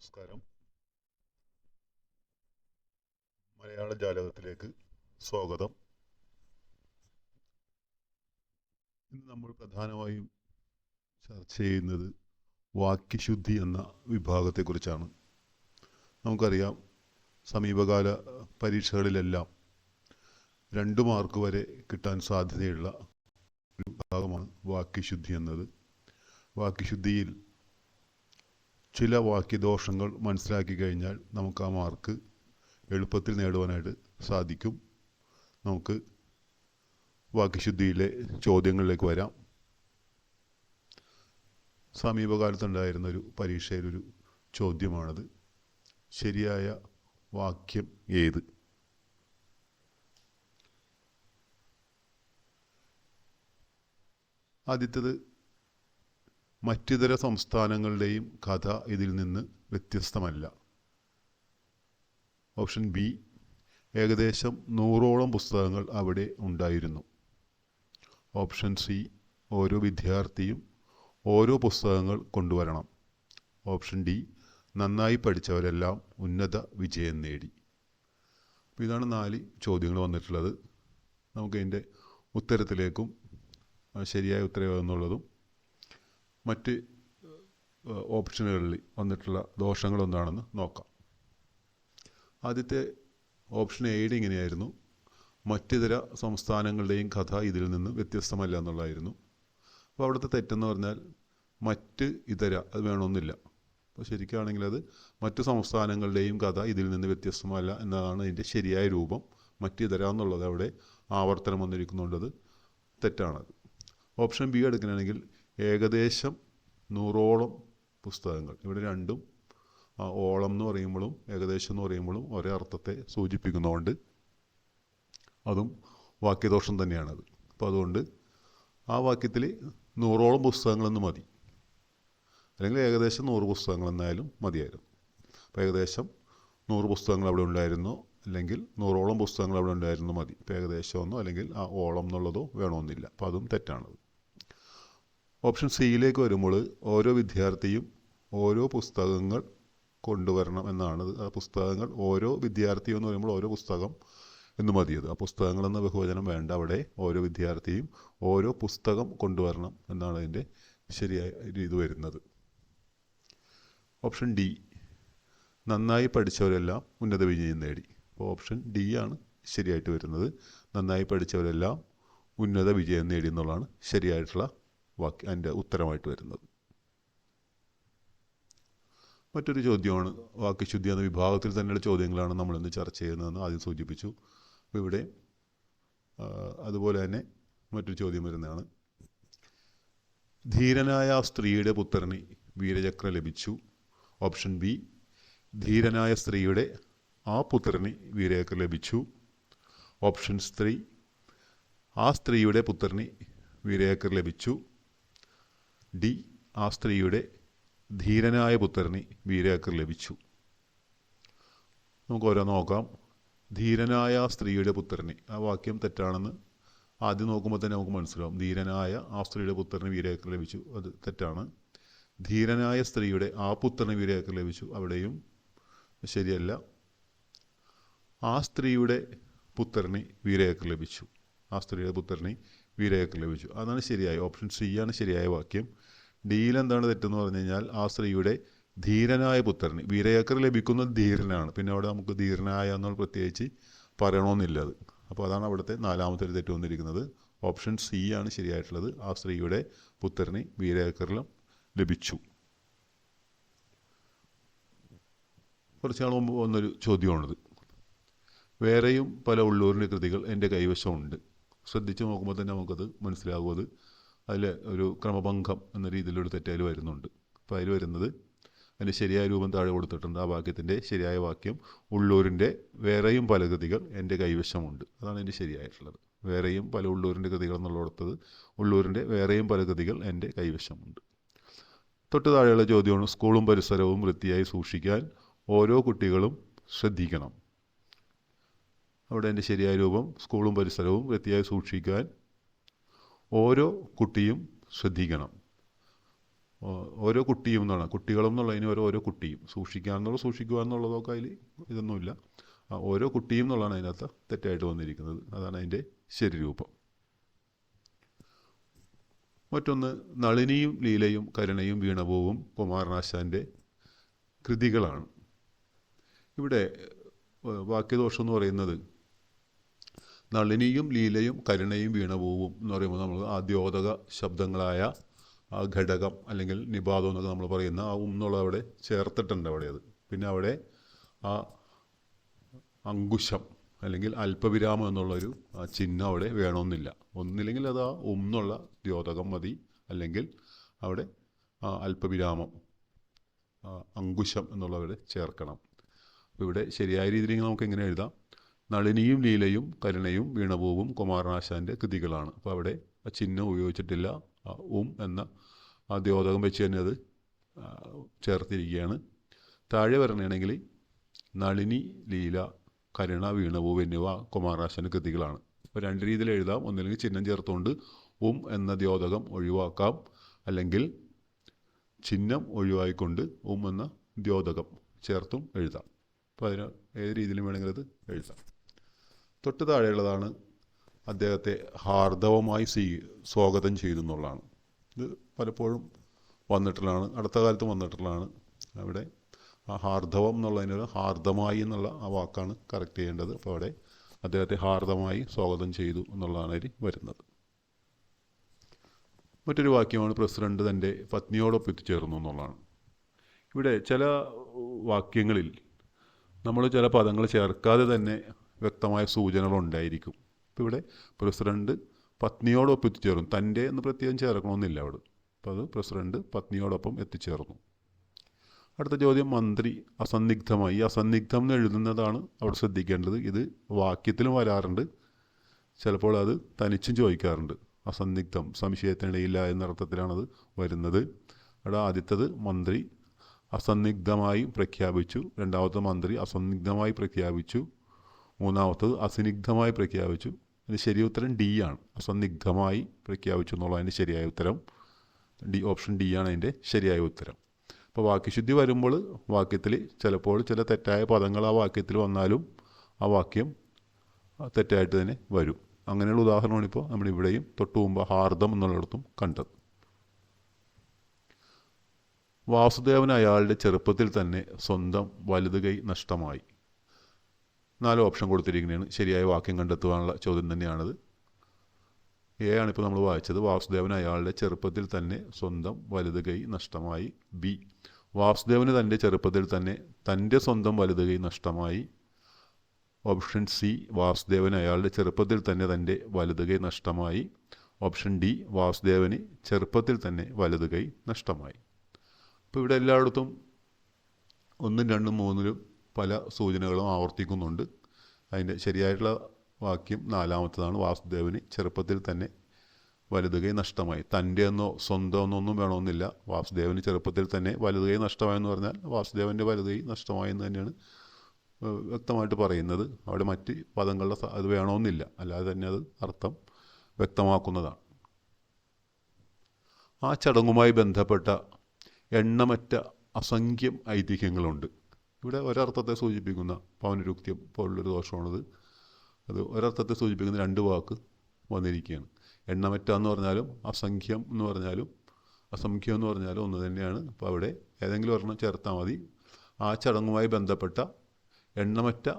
നമസ്കാരം. മലയാള ജാലകത്തിലേക്ക് സ്വാഗതം. ഇന്ന് നമ്മൾ പ്രധാനമായും ചർച്ച ചെയ്യുന്നത് വാക്യശുദ്ധി എന്ന വിഭാഗത്തെക്കുറിച്ചാണ്. നമുക്കറിയാം സമീപകാല പരീക്ഷകളിലെല്ലാം രണ്ട് മാർക്ക് വരെ കിട്ടാൻ സാധ്യതയുള്ള ഒരു വിഭാഗമാണ് വാക്യശുദ്ധി എന്നത്. വാക്യശുദ്ധിയിൽ ചില വാക്യദോഷങ്ങൾ മനസ്സിലാക്കി കഴിഞ്ഞാൽ നമുക്ക് ആ മാർക്ക് എളുപ്പത്തിൽ നേടുവാനായിട്ട് സാധിക്കും. നമുക്ക് വാക്യശുദ്ധിയിലെ ചോദ്യങ്ങളിലേക്ക് വരാം. സമീപകാലത്തുണ്ടായിരുന്ന ഒരു പരീക്ഷയിലൊരു ചോദ്യമാണത്. ശരിയായ വാക്യം ഏത്? ആദ്യത്തേത് മറ്റിതര സംസ്ഥാനങ്ങളുടെയും കഥ ഇതിൽ നിന്ന് വ്യത്യസ്തമല്ല. ഓപ്ഷൻ ബി ഏകദേശം നൂറോളം പുസ്തകങ്ങൾ അവിടെ ഉണ്ടായിരുന്നു. ഓപ്ഷൻ സി ഓരോ വിദ്യാർത്ഥിയും ഓരോ പുസ്തകങ്ങൾ കൊണ്ടുവരണം. ഓപ്ഷൻ ഡി നന്നായി പഠിച്ചവരെല്ലാം ഉന്നത വിജയം നേടി. അപ്പോൾ ഇതാണ് നാല് ചോദ്യങ്ങൾ വന്നിട്ടുള്ളത്. നമുക്ക് ഇതിന്റെ ഉത്തരത്തിലേക്കും ശരിയായ ഉത്തരം എന്നുള്ളതും മറ്റ് ഓപ്ഷനുകളിൽ വന്നിട്ടുള്ള ദോഷങ്ങൾ എന്താണെന്ന് നോക്കാം. ആദ്യത്തെ ഓപ്ഷൻ എയ്ഡ് ഇങ്ങനെയായിരുന്നു. മറ്റിതര സംസ്ഥാനങ്ങളുടെയും കഥ ഇതിൽ നിന്ന് വ്യത്യസ്തമല്ല എന്നുള്ളതായിരുന്നു. അപ്പോൾ അവിടുത്തെ തെറ്റെന്ന് പറഞ്ഞാൽ മറ്റ് ഇതര അത് വേണമെന്നില്ല. അപ്പോൾ ശരിക്കാണെങ്കിൽ അത് മറ്റു സംസ്ഥാനങ്ങളുടെയും കഥ ഇതിൽ നിന്ന് വ്യത്യസ്തമല്ല എന്നതാണ് അതിന്റെ ശരിയായ രൂപം. മറ്റിതര എന്നുള്ളത് അവിടെ ആവർത്തനം വന്നിരിക്കുന്നുണ്ടത് തെറ്റാണത്. ഓപ്ഷൻ ബി എടുക്കുകയാണെങ്കിൽ ഏകദേശം നൂറോളം പുസ്തകങ്ങൾ. ഇവിടെ രണ്ടും ഓളം എന്ന് പറയുമ്പോഴും ഏകദേശം എന്ന് പറയുമ്പോഴും ഒരേ അർത്ഥത്തെ സൂചിപ്പിക്കുന്നതുകൊണ്ട് അതും വാക്യദോഷം തന്നെയാണത്. അപ്പോൾ അതുകൊണ്ട് ആ വാക്യത്തിൽ നൂറോളം പുസ്തകങ്ങളെന്ന് മതി. അല്ലെങ്കിൽ ഏകദേശം നൂറ് പുസ്തകങ്ങൾ എന്നായാലും മതിയായിരുന്നു. അപ്പോൾ ഏകദേശം നൂറ് പുസ്തകങ്ങൾ അവിടെ ഉണ്ടായിരുന്നു? അല്ലെങ്കിൽ നൂറോളം പുസ്തകങ്ങൾ അവിടെ ഉണ്ടായിരുന്നു മതി. ഇപ്പോൾ ഏകദേശമൊന്നോ അല്ലെങ്കിൽ ആ ഓളം എന്നുള്ളതോ വേണമെന്നില്ല അപ്പോൾ അതും തെറ്റാണത്. ഓപ്ഷൻ സിയിലേക്ക് വരുമ്പോൾ ഓരോ വിദ്യാർത്ഥിയും ഓരോ പുസ്തകങ്ങൾ കൊണ്ടുവരണം എന്നാണ് ആ പുസ്തകങ്ങൾ ഓരോ വിദ്യാർത്ഥിയും എന്ന് പറയുമ്പോൾ ഓരോ പുസ്തകം എന്ന് മതിയത്. ആ പുസ്തകങ്ങൾ എന്ന ബഹുവചനം വേണ്ട. അവിടെ ഓരോ വിദ്യാർത്ഥിയും ഓരോ പുസ്തകം കൊണ്ടുവരണം എന്നാണ് അതിന്റെ ശരിയായ രീതി വരുന്നത്. ഓപ്ഷൻ ഡി നന്നായി പഠിച്ചവരെല്ലാം ഉന്നത വിജയം നേടി. അപ്പോൾ ഓപ്ഷൻ ഡി ആണ് ശരിയായിട്ട് വരുന്നത്. നന്നായി പഠിച്ചവരെല്ലാം ഉന്നത വിജയം നേടി എന്നുള്ളതാണ് ശരിയായിട്ടുള്ള വാക്യ അതിന്റെ ഉത്തരമായിട്ട് വരുന്നത്. മറ്റൊരു ചോദ്യമാണ് വാക്യശുദ്ധി എന്ന വിഭാഗത്തിൽ തന്നെയുള്ള ചോദ്യങ്ങളാണ് നമ്മൾ ഇന്ന് ചർച്ച ചെയ്യുന്നതെന്ന് ആദ്യം സൂചിപ്പിച്ചു. അപ്പോൾ ഇവിടെ അതുപോലെ തന്നെ മറ്റൊരു ചോദ്യം വരുന്നതാണ്. ധീരനായ ആ സ്ത്രീയുടെ പുത്രന് വീരചക്രം ലഭിച്ചു. ഓപ്ഷൻ ബി ധീരനായ സ്ത്രീയുടെ ആ പുത്രന് വീരചക്രം ലഭിച്ചു. ഓപ്ഷൻ സ്ത്രീ ആ സ്ത്രീയുടെ പുത്രന് വീരചക്രം ലഭിച്ചു. ഡി ആ സ്ത്രീയുടെ ധീരനായ പുത്രന് വീരചക്രം ലഭിച്ചു. നമുക്ക് ഓരോ നോക്കാം. ധീരനായ സ്ത്രീയുടെ പുത്രന്. ആ വാക്യം തെറ്റാണെന്ന് ആദ്യം നോക്കുമ്പോൾ തന്നെ നമുക്ക് മനസ്സിലാവും. ധീരനായ ആ സ്ത്രീയുടെ പുത്രന് വീരചക്രം ലഭിച്ചു. അത് തെറ്റാണ്. ധീരനായ സ്ത്രീയുടെ ആ പുത്രന് വീരചക്രം ലഭിച്ചു. അവിടെയും ശരിയല്ല. ആ സ്ത്രീയുടെ പുത്രന് വീരചക്രം ലഭിച്ചു. ആ സ്ത്രീയുടെ പുത്രന് വീരചക്രം ലഭിച്ചു. അതാണ് ശരിയായ ഓപ്ഷൻ സി ആണ് ശരിയായ വാക്യം. ഡിയിൽ എന്താണ് തെറ്റെന്ന് പറഞ്ഞു കഴിഞ്ഞാൽ ആ സ്ത്രീയുടെ ധീരനായ പുത്രന് വിരയക്കർ ലഭിക്കുന്ന ധീരനാണ്. പിന്നെ അവിടെ നമുക്ക് ധീരനായ എന്നുള്ള പ്രത്യേകിച്ച് പറയണമെന്നില്ല അത്. അപ്പോൾ അതാണ് അവിടുത്തെ നാലാമത്തെ ഒരു തെറ്റ് വന്നിരിക്കുന്നത്. ഓപ്ഷൻ സി ആണ് ശരിയായിട്ടുള്ളത്. ആ സ്ത്രീയുടെ പുത്രന് വീരേക്കറിലും ലഭിച്ചു. കുറച്ച് നാൾ മുമ്പ് വന്നൊരു ചോദ്യമാണിത്. വേറെയും പല ഉള്ളൂരിന്റെ കൃതികൾ എന്റെ കൈവശമുണ്ട്. ശ്രദ്ധിച്ച് നോക്കുമ്പോൾ തന്നെ നമുക്കത് മനസ്സിലാകും. അത് അതിൽ ഒരു ക്രമഭംഗം എന്ന രീതിയിലൊരു തെറ്റായി വരുന്നുണ്ട്. അപ്പോൾ അതിൽ വരുന്നത് അതിന്റെ ശരിയായ രൂപം താഴെ കൊടുത്തിട്ടുണ്ട്. ആ വാക്യത്തിന്റെ ശരിയായ വാക്യം ഉള്ളൂരിന്റെ വേറെയും പല കൃതികൾ എന്റെ കൈവശമുണ്ട്. അതാണ് എന്റെ ശരിയായിട്ടുള്ളത്. വേറെയും പല ഉള്ളൂരിന്റെ കൃതികൾ എന്നുള്ളിടത്തത് ഉള്ളൂരിന്റെ വേറെയും പല കൃതികൾ എന്റെ കൈവശമുണ്ട്. തൊട്ട് താഴെയുള്ള ചോദ്യമാണ് സ്കൂളും പരിസരവും വൃത്തിയായി സൂക്ഷിക്കാൻ ഓരോ കുട്ടികളും ശ്രദ്ധിക്കണം. അവിടെ എന്റെ ശരിയായ രൂപം സ്കൂളും പരിസരവും വൃത്തിയായി സൂക്ഷിക്കാൻ ഓരോ കുട്ടിയും ശ്രദ്ധിക്കണം. ഓരോ കുട്ടിയും എന്നാണ്. കുട്ടികളും എന്നുള്ളതിന് ഓരോ ഓരോ കുട്ടിയും. സൂക്ഷിക്കുക എന്നുള്ളത് സൂക്ഷിക്കുക എന്നുള്ളതൊക്കെ അതിൽ ഇതൊന്നുമില്ല. ഓരോ കുട്ടിയും എന്നുള്ളതാണ് അതിനകത്ത് തെറ്റായിട്ട് വന്നിരിക്കുന്നത്. അതാണ് അതിന്റെ ശരി രൂപം. മറ്റൊന്ന് നളിനിയും ലീലയും കരുണയും വീണപൂവും കുമാരനാശാന്റെ കൃതികളാണ്. ഇവിടെ വാക്യദോഷം എന്ന് പറയുന്നത് നളിനിയും ലീലയും കരുണയും വീണപൂവും എന്ന് പറയുമ്പോൾ നമ്മൾ ആദ്യോതക ശബ്ദങ്ങളായ ആ ഘടകം അല്ലെങ്കിൽ നിപാതം എന്നൊക്കെ നമ്മൾ പറയുന്ന ആ ഉന്നുള്ള അവിടെ ചേർത്തിട്ടുണ്ട് അവിടെ അത്. പിന്നെ അവിടെ ആ അങ്കുശം അല്ലെങ്കിൽ അല്പവിരാമം എന്നുള്ളൊരു ചിഹ്നം അവിടെ വേണമെന്നില്ല. ഒന്നില്ലെങ്കിൽ അത് ആ ഉന്നുള്ള ദ്യോതകം മതി അല്ലെങ്കിൽ അവിടെ അല്പവിരാമം അങ്കുശം എന്നുള്ളവരെ ചേർക്കണം. അപ്പോൾ ഇവിടെ ശരിയായ രീതിയിൽ നമുക്ക് എങ്ങനെ എഴുതാം? നളിനിയും ലീലയും കരുണയും വീണപൂവും കുമാരനാശാന്റെ കൃതികളാണ്. അപ്പോൾ അവിടെ ആ ചിഹ്നം ഉപയോഗിച്ചിട്ടില്ല. ഉം എന്ന ആ ദ്യോതകം വെച്ച് തന്നെ അത് ചേർത്തിരിക്കുകയാണ്. താഴെ വരണമെങ്കിൽ നളിനി ലീല കരുണ വീണപൂവ് എന്നിവ കുമാരനാശാന്റെ കൃതികളാണ്. അപ്പോൾ രണ്ട് രീതിയിൽ എഴുതാം. ഒന്നില്ലെങ്കിൽ ചിഹ്നം ചേർത്തുകൊണ്ട് ഉം എന്ന ദ്യോതകം ഒഴിവാക്കാം. അല്ലെങ്കിൽ ചിഹ്നം ഒഴിവാക്കിക്കൊണ്ട് ഉം എന്ന ദ്യോതകം ചേർത്തും എഴുതാം. അപ്പോൾ അതിന് ഏത് രീതിയിലും വേണമെങ്കിൽ അത് എഴുതാം. തൊട്ട് താഴെയുള്ളതാണ് അദ്ദേഹത്തെ ഹാർദവമായി സ്വീ സ്വാഗതം ചെയ്തു എന്നുള്ളതാണ് ഇത് പലപ്പോഴും വന്നിട്ടുള്ളതാണ് അടുത്ത കാലത്ത് വന്നിട്ടുള്ളതാണ്. അവിടെ ആ ഹാർദവം എന്നുള്ളതിന് ഹാർദമായി എന്നുള്ള ആ വാക്കാണ് കറക്റ്റ് ചെയ്യേണ്ടത്. അപ്പോൾ അവിടെ അദ്ദേഹത്തെ ഹാർദമായി സ്വാഗതം ചെയ്തു എന്നുള്ളതാണ് അതിൽ വരുന്നത്. മറ്റൊരു വാക്യമാണ് പ്രസിഡന്റ് തന്റെ പത്നിയോടൊപ്പം എത്തിച്ചേർന്നു എന്നുള്ളതാണ്. ഇവിടെ ചില വാക്യങ്ങളിൽ നമ്മൾ ചില പദങ്ങൾ ചേർക്കാതെ തന്നെ വ്യക്തമായ സൂചനകൾ ഉണ്ടായിരിക്കും ഇപ്പോൾ ഇവിടെ പ്രസിഡന്റ് പത്നിയോടൊപ്പം എത്തിച്ചേർന്നു. തന്റെ എന്ന് പ്രത്യേകം ചേർക്കണമെന്നില്ല അവിടെ. അപ്പോൾ അത് പ്രസിഡന്റ് പത്നിയോടൊപ്പം എത്തിച്ചേർന്നു. അടുത്ത ചോദ്യം മന്ത്രി അസന്നിഗ്ധമായി. ഈ അസന്നിഗ്ധം എന്ന് എഴുതുന്നതാണ് അവിടെ ശ്രദ്ധിക്കേണ്ടത്. ഇത് വാക്യത്തിലും വരാറുണ്ട്. ചിലപ്പോൾ അത് തനിച്ചും ചോദിക്കാറുണ്ട്. അസന്നിഗ്ധം സംശയത്തിനിടയില്ല എന്ന അർത്ഥത്തിലാണത് വരുന്നത്. അവിടെ ആദ്യത്തത് മന്ത്രി അസന്നിഗ്ധമായി പ്രഖ്യാപിച്ചു. രണ്ടാമത്തെ മന്ത്രി അസന്നിഗ്ധമായി പ്രഖ്യാപിച്ചു. മൂന്നാമത്തത് അസന്നിഗ്ധമായി പ്രഖ്യാപിച്ചു. അതിന് ശരിയ ഉത്തരം ഡി ആണ്. അസന്നിഗ്ധമായി പ്രഖ്യാപിച്ചു എന്നുള്ളതിന്റെ ശരിയായ ഉത്തരം. ഡി ഓപ്ഷൻ ഡി ആണ് അതിന്റെ ശരിയായ ഉത്തരം. അപ്പോൾ വാക്യശുദ്ധി വരുമ്പോൾ വാക്യത്തിൽ ചിലപ്പോൾ ചില തെറ്റായ പദങ്ങൾ ആ വാക്യത്തിൽ വന്നാലും ആ വാക്യം തെറ്റായിട്ട് തന്നെ വരും. അങ്ങനെയുള്ള ഉദാഹരണമാണ് ഇപ്പോൾ നമ്മൾ ഇവിടെയും തൊട്ടു മുമ്പ് ഹാർദം എന്നുള്ളിടത്തും കണ്ടത്. വാസുദേവൻ അയാളുടെ ചെറുപ്പത്തിൽ തന്നെ സ്വന്തം വലത് കൈ നഷ്ടമായി. നാല് ഓപ്ഷൻ കൊടുത്തിരിക്കുന്നതാണ്. ശരിയായ വാക്യം കണ്ടെത്തുവാനുള്ള ചോദ്യം തന്നെയാണത്. എ ആണിപ്പോൾ നമ്മൾ വായിച്ചത്. വാസുദേവൻ അയാളുടെ ചെറുപ്പത്തിൽ തന്നെ സ്വന്തം വലുത് കൈ നഷ്ടമായി. ബി വാസുദേവന് തന്റെ ചെറുപ്പത്തിൽ തന്നെ തന്റെ സ്വന്തം വലുത് കൈ നഷ്ടമായി. ഓപ്ഷൻ സി വാസുദേവൻ അയാളുടെ ചെറുപ്പത്തിൽ തന്നെ തന്റെ വലുത് കൈ നഷ്ടമായി. ഓപ്ഷൻ ഡി വാസുദേവന് ചെറുപ്പത്തിൽ തന്നെ വലുത് കൈ നഷ്ടമായി. അപ്പോൾ ഇവിടെ എല്ലായിടത്തും ഒന്നും രണ്ടും മൂന്നിലും പല സൂചനകളും ആവർത്തിക്കുന്നുണ്ട്. അതിന്റെ ശരിയായിട്ടുള്ള വാക്യം നാലാമത്തതാണ്. വാസുദേവന് ചെറുപ്പത്തിൽ തന്നെ വലുതുകൈ നഷ്ടമായി. തന്റെ എന്നോ സ്വന്തം എന്നോ ഒന്നും വേണമെന്നില്ല. വാസുദേവന് ചെറുപ്പത്തിൽ തന്നെ വലുതുകൈ നഷ്ടമായെന്ന് പറഞ്ഞാൽ വാസുദേവന്റെ വലുതുകൈ നഷ്ടമായെന്ന് തന്നെയാണ് വ്യക്തമായിട്ട് പറയുന്നത്. അവിടെ മറ്റ് പദങ്ങളുടെ അത് വേണമെന്നില്ല. അല്ലാതെ തന്നെ അത് അർത്ഥം വ്യക്തമാക്കുന്നതാണ്. ആ ചടങ്ങുമായി ബന്ധപ്പെട്ട എണ്ണമറ്റ അസംഖ്യം ഐതിഹ്യങ്ങളുണ്ട്. ഇവിടെ ഒരർത്ഥത്തെ സൂചിപ്പിക്കുന്ന പൗനരുക്തി പോലുള്ളൊരു ദോഷമാണത്. അത് ഒരർത്ഥത്തെ സൂചിപ്പിക്കുന്ന രണ്ട് വാക്ക് വന്നിരിക്കുകയാണ്. എണ്ണമറ്റ എന്ന് പറഞ്ഞാലും അസംഖ്യം എന്ന് പറഞ്ഞാലും അസംഖ്യം എന്ന് പറഞ്ഞാലും ഒന്ന് തന്നെയാണ്. അപ്പോൾ അവിടെ ഏതെങ്കിലും ഒരെണ്ണം ചേർത്താൽ മതി. ആ ചടങ്ങുമായി ബന്ധപ്പെട്ട എണ്ണമറ്റ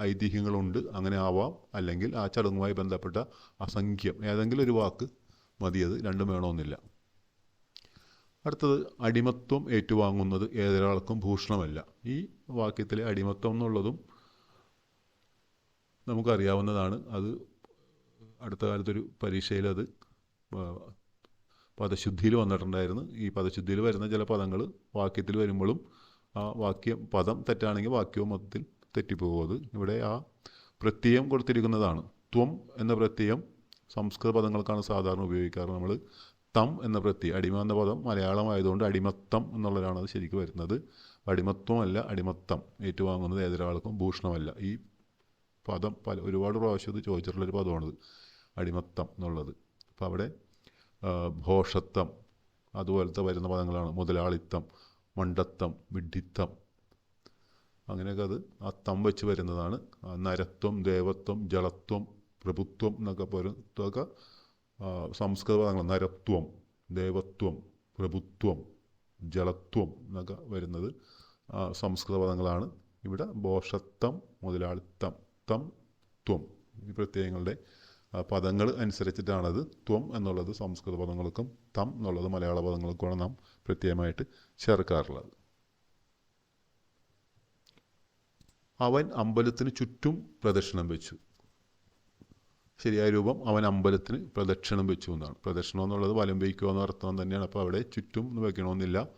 ഐതിഹ്യങ്ങളുണ്ട്. അങ്ങനെ ആവാം. അല്ലെങ്കിൽ ആ ചടങ്ങുമായി ബന്ധപ്പെട്ട അസംഖ്യം ഏതെങ്കിലും ഒരു വാക്ക് മതിയത് രണ്ടും വേണമെന്നില്ല. അടുത്തത് അടിമത്വം ഏറ്റുവാങ്ങുന്നത് ഏതൊരാൾക്കും ഭൂഷണമല്ല. ഈ വാക്യത്തിലെ അടിമത്വം എന്നുള്ളതും നമുക്കറിയാവുന്നതാണ്. അത് അടുത്ത കാലത്തൊരു പരീക്ഷയിൽ അത് പദശുദ്ധിയിൽ വന്നിട്ടുണ്ടായിരുന്നു. ഈ പദശുദ്ധിയിൽ വരുന്ന ചില പദങ്ങൾ വാക്യത്തിൽ വരുമ്പോഴും ആ വാക്യം പദം തെറ്റാണെങ്കിൽ വാക്യവും മൊത്തത്തിൽ തെറ്റിപ്പോകും. ഇവിടെ ആ പ്രത്യയം കൊടുത്തിരിക്കുന്നതാണ്. ത്വം എന്ന പ്രത്യയം സംസ്കൃത പദങ്ങൾക്കാണ് സാധാരണ ഉപയോഗിക്കാറ്. നമ്മൾ തം എന്ന പ്രത്യയം അടിമ എന്ന പദം മലയാളമായതുകൊണ്ട് അടിമത്തം എന്നുള്ളതാണ് അത് ശരിക്കും വരുന്നത്. അടിമത്വമല്ല അടിമത്തം. ഏറ്റുവാങ്ങുന്നത് ഏതൊരാൾക്കും ഭൂഷണമല്ല. ഈ പദം പല ഒരുപാട് പ്രാവശ്യം ഇത് ചോദിച്ചിട്ടുള്ളൊരു പദമാണിത്. അടിമത്തം എന്നുള്ളത്. അപ്പോൾ അവിടെ ഭോഷത്വം അതുപോലത്തെ വരുന്ന പദങ്ങളാണ്. മുതലാളിത്തം മണ്ടത്തം വിഡ്ഢിത്തം. അങ്ങനെയൊക്കെ അത് ആ തം വെച്ച് വരുന്നതാണ്. നരത്വം ദേവത്വം ജലത്വം പ്രഭുത്വം എന്നൊക്കെ പോലത്തൊക്കെ സംസ്കൃത പദങ്ങൾ നരത്വം ദേവത്വം പ്രഭുത്വം ജലത്വം എന്നൊക്കെ വരുന്നത് സംസ്കൃത പദങ്ങളാണ് ഇവിടെ ബോഷത്വം മുതലാളിത്തം തം ത്വം ഈ പ്രത്യയങ്ങളുടെ പദങ്ങൾ അനുസരിച്ചിട്ടാണത് ത്വം എന്നുള്ളത് സംസ്കൃത പദങ്ങൾക്കും തം എന്നുള്ളത് മലയാള പദങ്ങൾക്കുമാണ് നാം പ്രത്യേകമായിട്ട് ചേർക്കാറുള്ളത്. അവൻ അമ്പലത്തിന് ചുറ്റും പ്രദക്ഷിണം വെച്ചു. ശരിയായ രൂപം അവൻ അമ്പലത്തിന് പ്രദക്ഷിണം വെച്ചു എന്നാണ്. പ്രദക്ഷിണം എന്നുള്ളത് വലം വയ്ക്കുക എന്ന അർത്ഥം തന്നെയാണ്. അപ്പോൾ അവിടെ ചുറ്റും എന്ന് വെക്കണമെന്നില്ല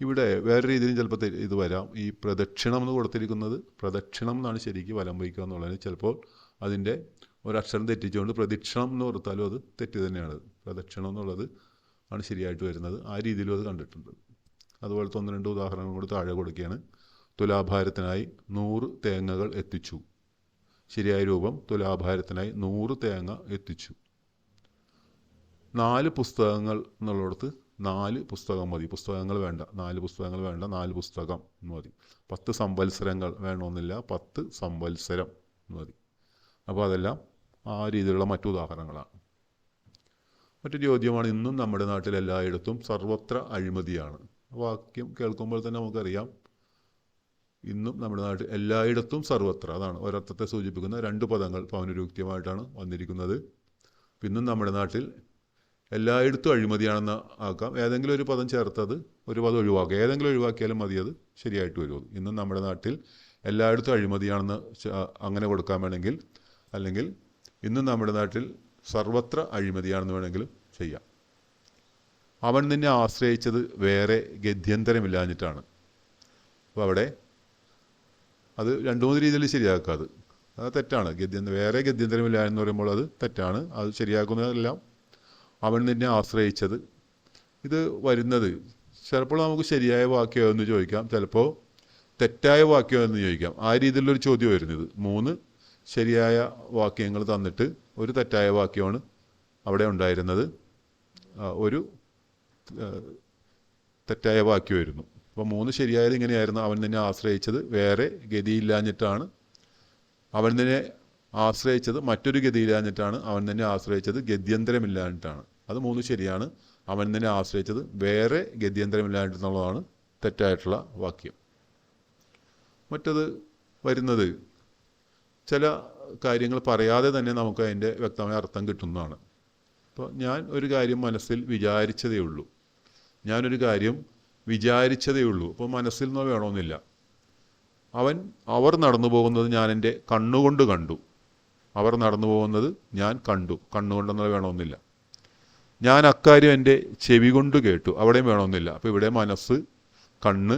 ഇവിടെ വേറെ രീതിയിലും ചിലപ്പോൾ ഇത് വരാം. ഈ പ്രദക്ഷിണം എന്ന് കൊടുത്തിരിക്കുന്നത് പ്രദക്ഷിണം എന്നാണ് ശരിക്കും വലം വയ്ക്കുക എന്നുള്ളതിന് ചിലപ്പോൾ അതിന്റെ ഒരക്ഷരം തെറ്റിച്ചുകൊണ്ട് പ്രദക്ഷിണം എന്ന് കൊടുത്താലും അത് തെറ്റ് തന്നെയാണ്. പ്രദക്ഷിണം എന്നുള്ളത് ആണ് ശരിയായിട്ട് വരുന്നത്. ആ രീതിയിലും അത് കണ്ടിട്ടുണ്ട്. അതുപോലത്തെ ഒന്ന് രണ്ട് ഉദാഹരണങ്ങൾ കൂടി താഴെ കൊടുക്കുകയാണ്. തുലാഭാരത്തിനായി നൂറ് തേങ്ങകൾ എത്തിച്ചു. ശരിയായ രൂപം തുലാഭാരത്തിനായി നൂറ് തേങ്ങ എത്തിച്ചു. നാല് പുസ്തകങ്ങൾ എന്നുള്ളിടത്ത് നാല് പുസ്തകം മതി. പുസ്തകങ്ങൾ വേണ്ട. നാല് പുസ്തകങ്ങൾ വേണ്ട. നാല് പുസ്തകം മതി. പത്ത് സംവത്സരങ്ങൾ വേണമെന്നില്ല. പത്ത് സംവത്സരം മതി. അപ്പോൾ അതെല്ലാം ആ രീതിയിലുള്ള മറ്റു ഉദാഹരണങ്ങളാണ്. മറ്റൊരു ചോദ്യമാണ്. ഇന്നും നമ്മുടെ നാട്ടിൽ എല്ലായിടത്തും സർവത്ര അഴിമതിയാണ്. വാക്യം കേൾക്കുമ്പോൾ തന്നെ നമുക്കറിയാം. ഇന്നും നമ്മുടെ നാട്ടിൽ എല്ലായിടത്തും സർവത്ര അതാണ് ഒരർത്ഥത്തെ സൂചിപ്പിക്കുന്ന രണ്ട് പദങ്ങൾ പൗനരൂക്തിയമായിട്ടാണ് വന്നിരിക്കുന്നത്. ഇന്നും നമ്മുടെ നാട്ടിൽ എല്ലായിടത്തും അഴിമതിയാണെന്ന് ആക്കാം. ഏതെങ്കിലും ഒരു പദം ചേർത്തത് ഒരു പദം ഒഴിവാക്കുക. ഏതെങ്കിലും ഒഴിവാക്കിയാലും മതി അത് ശരിയായിട്ട് വരും. ഇന്നും നമ്മുടെ നാട്ടിൽ എല്ലായിടത്തും അഴിമതിയാണെന്ന് അങ്ങനെ കൊടുക്കാൻ വേണമെങ്കിൽ അല്ലെങ്കിൽ ഇന്നും നമ്മുടെ നാട്ടിൽ സർവത്ര അഴിമതിയാണെന്ന് വേണമെങ്കിലും ചെയ്യാം. അവൻ നിന്നെ ആശ്രയിച്ചത് വേറെ ഗത്യന്തരമില്ലാഞ്ഞിട്ടാണ് അപ്പോൾ അവിടെ അത് രണ്ടു മൂന്ന് രീതിയിൽ ശരിയാക്കുക അത്. അത് തെറ്റാണ്. ഗദ്യന്ത വേറെ ഗദ്യന്തരമില്ല എന്ന് പറയുമ്പോൾ അത് തെറ്റാണ്. അത് ശരിയാക്കുന്നതെല്ലാം അവൻ നിന്നെ ആശ്രയിച്ചത്. ഇത് വരുന്നത്. ചിലപ്പോൾ നമുക്ക് ശരിയായ വാക്യോ എന്ന് ചോദിക്കാം. ചിലപ്പോൾ തെറ്റായ വാക്യോ എന്ന് ചോദിക്കാം. ആ രീതിയിലുള്ളൊരു ചോദ്യം വരുന്നത്. മൂന്ന് ശരിയായ വാക്യങ്ങൾ തന്നിട്ട് ഒരു തെറ്റായ വാക്യമാണ് അവിടെ ഉണ്ടായിരുന്നത്. ഒരു തെറ്റായ വാക്യമായിരുന്നു അപ്പോൾ മൂന്ന് ശരിയായത് ഇങ്ങനെയായിരുന്നു. അവൻ തന്നെ ആശ്രയിച്ചത്. വേറെ ഗതിയില്ലാഞ്ഞിട്ടാണ് അവൻ തന്നെ ആശ്രയിച്ചത്. മറ്റൊരു ഗതിയില്ലാഞ്ഞിട്ടാണ് അവൻ നിന്നെ ആശ്രയിച്ചത്. ഗത്യന്തരമില്ലാഞ്ഞിട്ടാണ്. അത് മൂന്ന് ശരിയാണ്. അവൻ തന്നെ ആശ്രയിച്ചത്. വേറെ ഗത്യന്തരമില്ലാഞ്ഞിട്ടെന്നുള്ളതാണ് തെറ്റായിട്ടുള്ള വാക്യം. മറ്റത് വരുന്നത് ചില കാര്യങ്ങൾ പറയാതെ തന്നെ നമുക്ക് അതിന്റെ വ്യക്തമായ അർത്ഥം കിട്ടുന്നതാണ്. അപ്പോൾ ഞാൻ ഒരു കാര്യം മനസ്സിൽ വിചാരിച്ചതേ ഉള്ളൂ. ഞാനൊരു കാര്യം വിചാരിച്ചതേ ഉള്ളൂ. അപ്പോൾ മനസ്സിൽ നിന്ന് വേണമെന്നില്ല. അവൻ അവർ നടന്നു പോകുന്നത് ഞാൻ എന്റെ കണ്ണുകൊണ്ട് കണ്ടു. അവർ നടന്നു പോകുന്നത് ഞാൻ കണ്ടു. കണ്ണുകൊണ്ടെന്നത് വേണമെന്നില്ല. ഞാൻ അക്കാര്യം എന്റെ ചെവി കൊണ്ട് കേട്ടു. അവിടെയും വേണമെന്നില്ല. അപ്പോൾ ഇവിടെ മനസ്സ് കണ്ണ്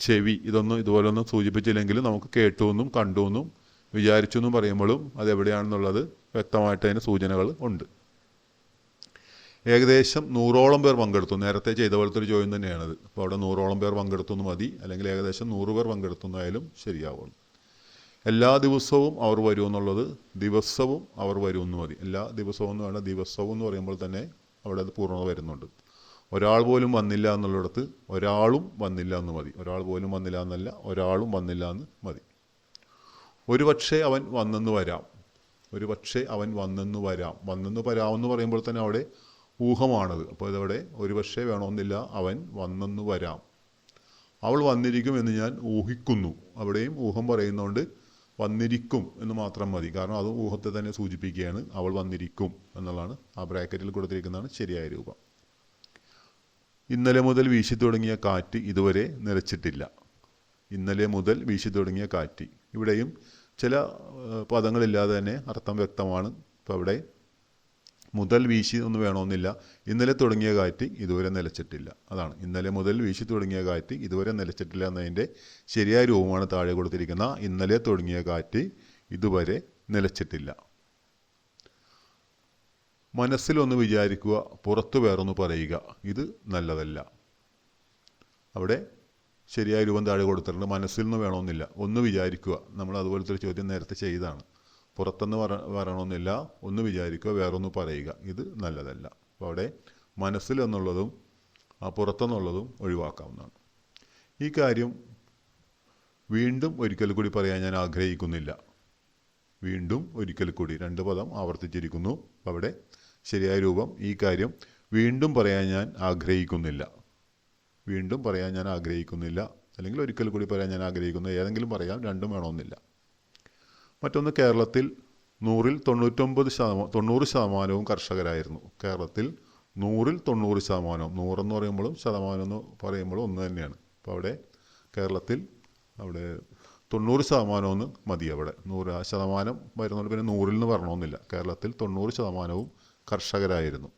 ചെവി ഇതൊന്നും ഇതുപോലൊന്നും സൂചിപ്പിച്ചില്ലെങ്കിലും നമുക്ക് കേട്ടു എന്നും കണ്ടു എന്നും വിചാരിച്ചു എന്നും പറയുമ്പോഴും അതെവിടെയാണെന്നുള്ളത് വ്യക്തമായിട്ട് അതിന് സൂചനകൾ ഉണ്ട്. ഏകദേശം നൂറോളം പേർ പങ്കെടുത്തു. നേരത്തെ ചെയ്ത പോലത്തെ ഒരു ചോദ്യം തന്നെയാണത്. അപ്പോൾ അവിടെ നൂറോളം പേർ പങ്കെടുത്തു എന്ന് മതി. അല്ലെങ്കിൽ ഏകദേശം നൂറ് പേർ പങ്കെടുത്തു എന്നായാലും ശരിയാവുള്ളൂ. എല്ലാ ദിവസവും അവർ വരും എന്നുള്ളത് ദിവസവും അവർ വരും എന്ന് മതി. എല്ലാ ദിവസവും എന്ന് വേണ്ട ദിവസവും എന്ന് പറയുമ്പോൾ തന്നെ അവിടെ അത് പൂർണത വരുന്നുണ്ട്. ഒരാൾ പോലും വന്നില്ല എന്നുള്ളിടത്ത് ഒരാളും വന്നില്ല എന്ന് മതി. ഒരാൾ പോലും വന്നില്ല എന്നല്ല ഒരാളും വന്നില്ല എന്ന് മതി. ഒരു പക്ഷേ അവൻ വന്നെന്ന് വരാം. ഒരു പക്ഷേ അവൻ വന്നെന്ന് വരാം. വന്നെന്ന് വരാമെന്ന് പറയുമ്പോൾ തന്നെ അവിടെ ഊഹമാണത്. അപ്പോൾ ഇതവിടെ ഒരു പക്ഷേ വേണമെന്നില്ല അവൻ വന്നെന്ന് വരാം. അവൾ വന്നിരിക്കും എന്ന് ഞാൻ ഊഹിക്കുന്നു. അവിടെയും ഊഹം പറയുന്നതുകൊണ്ട് വന്നിരിക്കും എന്ന് മാത്രം മതി. കാരണം അത് ഊഹത്തെ തന്നെ സൂചിപ്പിക്കുകയാണ്. അവൾ വന്നിരിക്കും എന്നുള്ളതാണ് ആ ബ്രാക്കറ്റിൽ കൊടുത്തിരിക്കുന്നതാണ് ശരിയായ രൂപം. ഇന്നലെ മുതൽ വീശി തുടങ്ങിയ കാറ്റ് ഇതുവരെ നിലച്ചിട്ടില്ല. ഇന്നലെ മുതൽ വീശി തുടങ്ങിയ കാറ്റ്. ഇവിടെയും ചില പദങ്ങളില്ലാതെ തന്നെ അർത്ഥം വ്യക്തമാണ്. ഇപ്പോൾ അവിടെ മുതൽ വീശി ഒന്ന് വേണമെന്നില്ല. ഇന്നലെ തുടങ്ങിയ കാറ്റ് ഇതുവരെ നിലച്ചിട്ടില്ല. അതാണ്. ഇന്നലെ മുതൽ വീശി തുടങ്ങിയ കാറ്റ് ഇതുവരെ നിലച്ചിട്ടില്ല എന്നതിന്റെ ശരിയായ രൂപമാണ് താഴെ കൊടുത്തിരിക്കുന്ന ഇന്നലെ തുടങ്ങിയ കാറ്റ് ഇതുവരെ നിലച്ചിട്ടില്ല. മനസ്സിലൊന്ന് വിചാരിക്കുക പുറത്തു വേറൊന്ന് പറയുക. ഇത് നല്ലതല്ല. അവിടെ ശരിയായ രൂപം താഴെ കൊടുത്തിട്ടുണ്ട്. മനസ്സിൽ നിന്ന് വേണമെന്നില്ല. ഒന്ന് വിചാരിക്കുക. നമ്മൾ അതുപോലത്തെ ഒരു ചോദ്യം നേരത്തെ ചെയ്താണ് പുറത്തുനിന്ന് വര വരണമെന്നില്ല. ഒന്ന് വിചാരിക്കുക വേറൊന്ന് പറയുക. ഇത് നല്ലതല്ല. അപ്പോൾ അവിടെ മനസ്സിൽ എന്നുള്ളതും ആ പുറത്തെന്നുള്ളതും ഒഴിവാക്കാവുന്നതാണ്. ഈ കാര്യം വീണ്ടും ഒരിക്കൽ കൂടി പറയാൻ ഞാൻ ആഗ്രഹിക്കുന്നില്ല. വീണ്ടും ഒരിക്കൽ കൂടി രണ്ട് പദം ആവർത്തിച്ചിരിക്കുന്നു. അവിടെ ശരിയായ രൂപം ഈ കാര്യം വീണ്ടും പറയാൻ ഞാൻ ആഗ്രഹിക്കുന്നില്ല. വീണ്ടും പറയാൻ ഞാൻ ആഗ്രഹിക്കുന്നില്ല. അല്ലെങ്കിൽ ഒരിക്കൽ കൂടി പറയാൻ ഞാൻ ആഗ്രഹിക്കുന്നു. ഏതെങ്കിലും പറയാം രണ്ടും വേണമെന്നില്ല. മറ്റൊന്ന് കേരളത്തിൽ നൂറിൽ തൊണ്ണൂറ്റൊമ്പത് ശതമാനം തൊണ്ണൂറ് ശതമാനവും കർഷകരായിരുന്നു. കേരളത്തിൽ നൂറിൽ തൊണ്ണൂറ് ശതമാനവും. നൂറെന്ന് പറയുമ്പോഴും ശതമാനം എന്ന് പറയുമ്പോഴും ഒന്ന് തന്നെയാണ്. അപ്പോൾ അവിടെ കേരളത്തിൽ അവിടെ തൊണ്ണൂറ് ശതമാനമൊന്ന് മതി അവിടെ. നൂറ് ശതമാനം വരുന്നുണ്ട് പിന്നെ നൂറിൽ നിന്ന് വരണമെന്നില്ല. കേരളത്തിൽ തൊണ്ണൂറ് ശതമാനവും കർഷകരായിരുന്നു.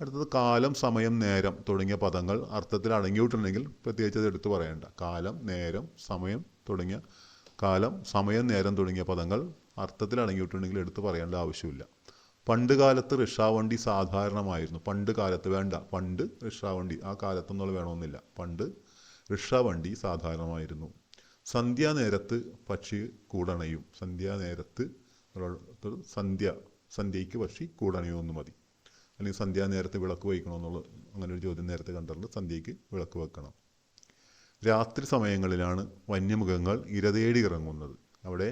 അടുത്തത് കാലം സമയം നേരം തുടങ്ങിയ പദങ്ങൾ അർത്ഥത്തിൽ അടങ്ങിയിട്ടുണ്ടെങ്കിൽ പ്രത്യേകിച്ച് അത് എടുത്തു പറയേണ്ട. കാലം നേരം സമയം തുടങ്ങിയ കാലം സമയം നേരം തുടങ്ങിയ പദങ്ങൾ അർത്ഥത്തിൽ അടങ്ങിയിട്ടുണ്ടെങ്കിൽ എടുത്തു പറയേണ്ട ആവശ്യമില്ല. പണ്ട് കാലത്ത് റിക്ഷാവണ്ടി സാധാരണമായിരുന്നു. പണ്ട് കാലത്ത് വേണ്ട. പണ്ട് റിക്ഷാവണ്ടി ആ കാലത്തൊന്നുള്ള വേണമെന്നില്ല. പണ്ട് റിക്ഷാവണ്ടി സാധാരണമായിരുന്നു. സന്ധ്യാനേരത്ത് പക്ഷി കൂടണയും. സന്ധ്യാനേരത്ത് സന്ധ്യ സന്ധ്യയ്ക്ക് പക്ഷി കൂടണയുമെന്ന് മതി. അല്ലെങ്കിൽ സന്ധ്യാനേരത്ത് വിളക്ക് വയ്ക്കണമെന്നുള്ള അങ്ങനെ ഒരു ചോദ്യം നേരത്തെ കണ്ടിട്ടുണ്ട്. സന്ധ്യയ്ക്ക് വിളക്ക് വെക്കണം. രാത്രി സമയങ്ങളിലാണ് വന്യമൃഗങ്ങൾ ഇരതേടി ഇറങ്ങുന്നത്. അവിടെ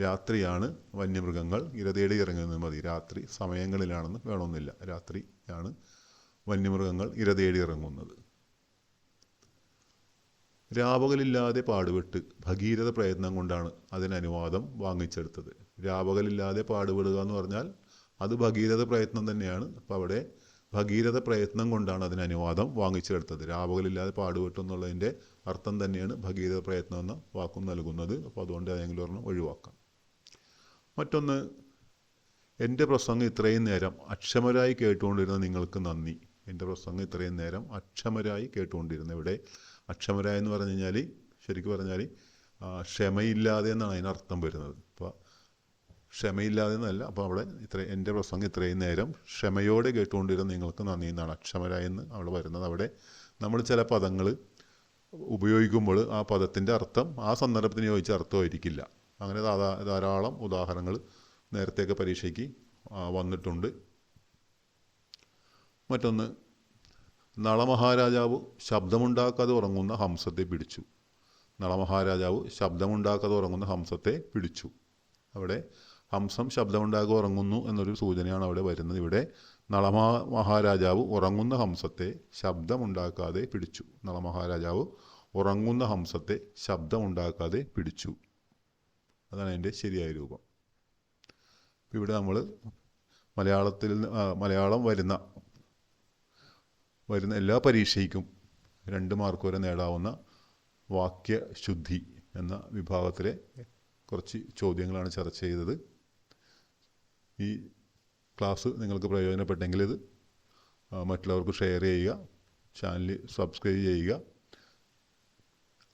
രാത്രിയാണ് വന്യമൃഗങ്ങൾ ഇരതേടി ഇറങ്ങുന്നത് മതി. രാത്രി സമയങ്ങളിലാണെന്ന് വേണമെന്നില്ല രാത്രിയാണ് വന്യമൃഗങ്ങൾ ഇരതേടി ഇറങ്ങുന്നത്. രാപകലില്ലാതെ പാടുപെട്ട് ഭഗീരഥ പ്രയത്നം കൊണ്ടാണ് അതിന് അനുവാദം വാങ്ങിച്ചെടുത്തത്. രാപകലില്ലാതെ പാടുപെടുക എന്ന് പറഞ്ഞാൽ അത് ഭഗീരഥ പ്രയത്നം തന്നെയാണ്. അപ്പോൾ അവിടെ ഭഗീരഥ പ്രയത്നം കൊണ്ടാണ് അതിന് അനുവാദം വാങ്ങിച്ചെടുത്തത്. രാവുകളില്ലാതെ പാടുപെട്ടു എന്നുള്ളതിന്റെ അർത്ഥം തന്നെയാണ് ഭഗീരഥ പ്രയത്നം എന്ന വാക്കും നൽകുന്നത്. അപ്പോൾ അതുകൊണ്ട് ഏതെങ്കിലും ഒരെണ്ണം ഒഴിവാക്കാം. മറ്റൊന്ന് എന്റെ പ്രസംഗം ഇത്രയും നേരം അക്ഷമരായി കേട്ടുകൊണ്ടിരുന്ന നിങ്ങൾക്ക് നന്ദി. എന്റെ പ്രസംഗം ഇത്രയും നേരം അക്ഷമരായി കേട്ടുകൊണ്ടിരുന്ന ഇവിടെ അക്ഷമരായി എന്ന് പറഞ്ഞു കഴിഞ്ഞാൽ ശരിക്കും പറഞ്ഞാൽ ക്ഷമയില്ലാതെ എന്നാണ് അതിനർത്ഥം വരുന്നത്. ക്ഷമയില്ലാതെ എന്നല്ല അപ്പോൾ അവിടെ ഇത്ര എന്റെ പ്രസംഗം ഇത്രയും നേരം ക്ഷമയോടെ കേട്ടുകൊണ്ടിരുന്ന നിങ്ങൾക്ക് നന്ദി. എന്നാണ് അക്ഷമരായെന്ന് അവിടെ വരുന്നത് അവിടെ നമ്മൾ ചില പദങ്ങൾ ഉപയോഗിക്കുമ്പോൾ ആ പദത്തിന്റെ അർത്ഥം ആ സന്ദർഭത്തിന് യോജിച്ച അർത്ഥമായിരിക്കില്ല. അങ്ങനെ ധാരാ- ധാരാളം ഉദാഹരണങ്ങൾ നേരത്തെയൊക്കെ പരീക്ഷയ്ക്ക് വന്നിട്ടുണ്ട്. മറ്റൊന്ന് നളമഹാരാജാവ് ശബ്ദമുണ്ടാക്കാതെ ഉറങ്ങുന്ന ഹംസത്തെ പിടിച്ചു. നളമഹാരാജാവ് ശബ്ദമുണ്ടാക്കാതെ ഉറങ്ങുന്ന ഹംസത്തെ പിടിച്ചു. അവിടെ ഹംസം ശബ്ദമുണ്ടാക്കി ഉറങ്ങുന്നു എന്നൊരു സൂചനയാണ് അവിടെ വരുന്നത്. ഇവിടെ നളമഹാ മഹാരാജാവ് ഉറങ്ങുന്ന ഹംസത്തെ ശബ്ദമുണ്ടാക്കാതെ പിടിച്ചു. നളമഹാരാജാവ് ഉറങ്ങുന്ന ഹംസത്തെ ശബ്ദമുണ്ടാക്കാതെ പിടിച്ചു. അതാണ് അതിന്റെ ശരിയായ രൂപം. ഇവിടെ നമ്മൾ മലയാളത്തിൽ മലയാളം വരുന്ന വരുന്ന എല്ലാ പരീക്ഷയ്ക്കും രണ്ട് മാർക്ക് വരെ നേടാവുന്ന വാക്യശുദ്ധി എന്ന വിഭാഗത്തിലെ കുറച്ച് ചോദ്യങ്ങളാണ് ചർച്ച ചെയ്തത്. ഈ ക്ലാസ് നിങ്ങൾക്ക് പ്രയോജനപ്പെട്ടെങ്കിൽ ഇത് മറ്റുള്ളവർക്ക് ഷെയർ ചെയ്യുക ചാനൽ സബ്സ്ക്രൈബ് ചെയ്യുക.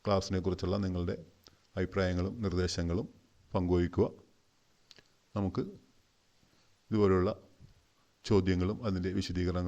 ക്ലാസ്സിനെ കുറിച്ചുള്ള നിങ്ങളുടെ അഭിപ്രായങ്ങളും നിർദ്ദേശങ്ങളും പങ്കുവയ്ക്കുക. നമുക്ക് ഇതുപോലുള്ള ചോദ്യങ്ങളും അതിന്റെ വിശദീകരണങ്ങളും